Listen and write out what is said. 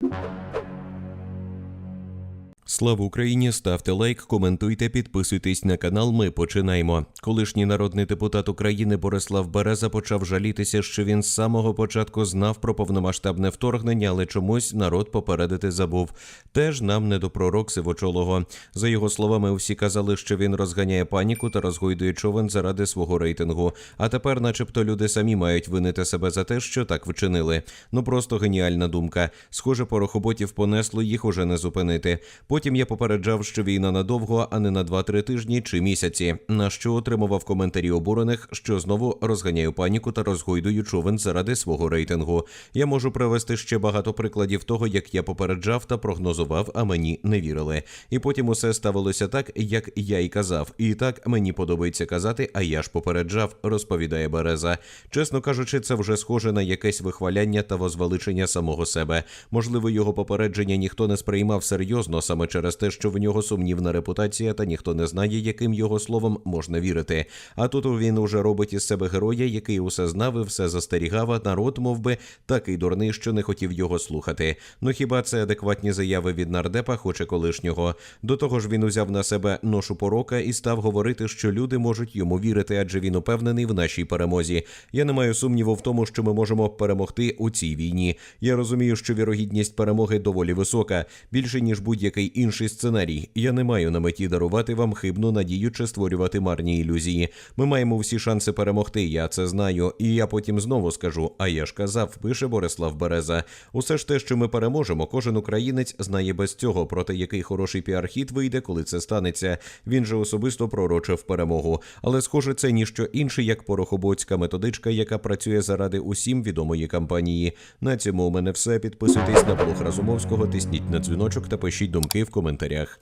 you Слава Україні! Ставте лайк, коментуйте, підписуйтесь на канал. Ми починаємо. Колишній народний депутат України Борислав Береза почав жалітися, що він з самого початку знав про повномасштабне вторгнення, але чомусь народ попередити забув. Теж нам не до пророк сивочолого. За його словами, усі казали, що він розганяє паніку та розгойдує човен заради свого рейтингу. А тепер, начебто, люди самі мають винити себе за те, що так вчинили. Ну просто геніальна думка. Схоже, порохоботів понесло їх уже не зупинити. Потім я попереджав, що війна надовго, а не на 2-3 тижні чи місяці. На що отримував коментарі обурених, що знову розганяю паніку та розгойдую човен заради свого рейтингу. Я можу привести ще багато прикладів того, як я попереджав та прогнозував, а мені не вірили. І потім усе ставилося так, як я й казав. І так мені подобається казати, а я ж попереджав, розповідає Береза. Чесно кажучи, це вже схоже на якесь вихваляння та возвеличення самого себе. Можливо, його попередження ніхто не сприймав серйозно саме через те, що в нього сумнівна репутація, та ніхто не знає, яким його словом можна вірити. А тут він уже робить із себе героя, який усе знав і все застерігав, а народ, мов би, такий дурний, що не хотів його слухати. Ну хіба це адекватні заяви від нардепа, хоче колишнього? До того ж, він узяв на себе ношу порока і став говорити, що люди можуть йому вірити, адже він упевнений в нашій перемозі. Я не маю сумніву в тому, що ми можемо перемогти у цій війні. Я розумію, що вірогідність перемоги доволі висока, більше ніж будь-який інший сценарій. Я не маю на меті дарувати вам хибну надію чи створювати марні ілюзії. Ми маємо всі шанси перемогти. Я це знаю, і я потім знову скажу. А я ж казав, пише Борислав Береза. Усе ж те, що ми переможемо, кожен українець знає без цього, проте який хороший піар-хіт вийде, коли це станеться. Він же особисто пророчив перемогу. Але схоже, це ніщо інше, як порохоботська методичка, яка працює заради усім відомої кампанії. На цьому у мене все. Підписуйтесь на блог Разумовського, тисніть на дзвіночок та пишіть думки в коментарях.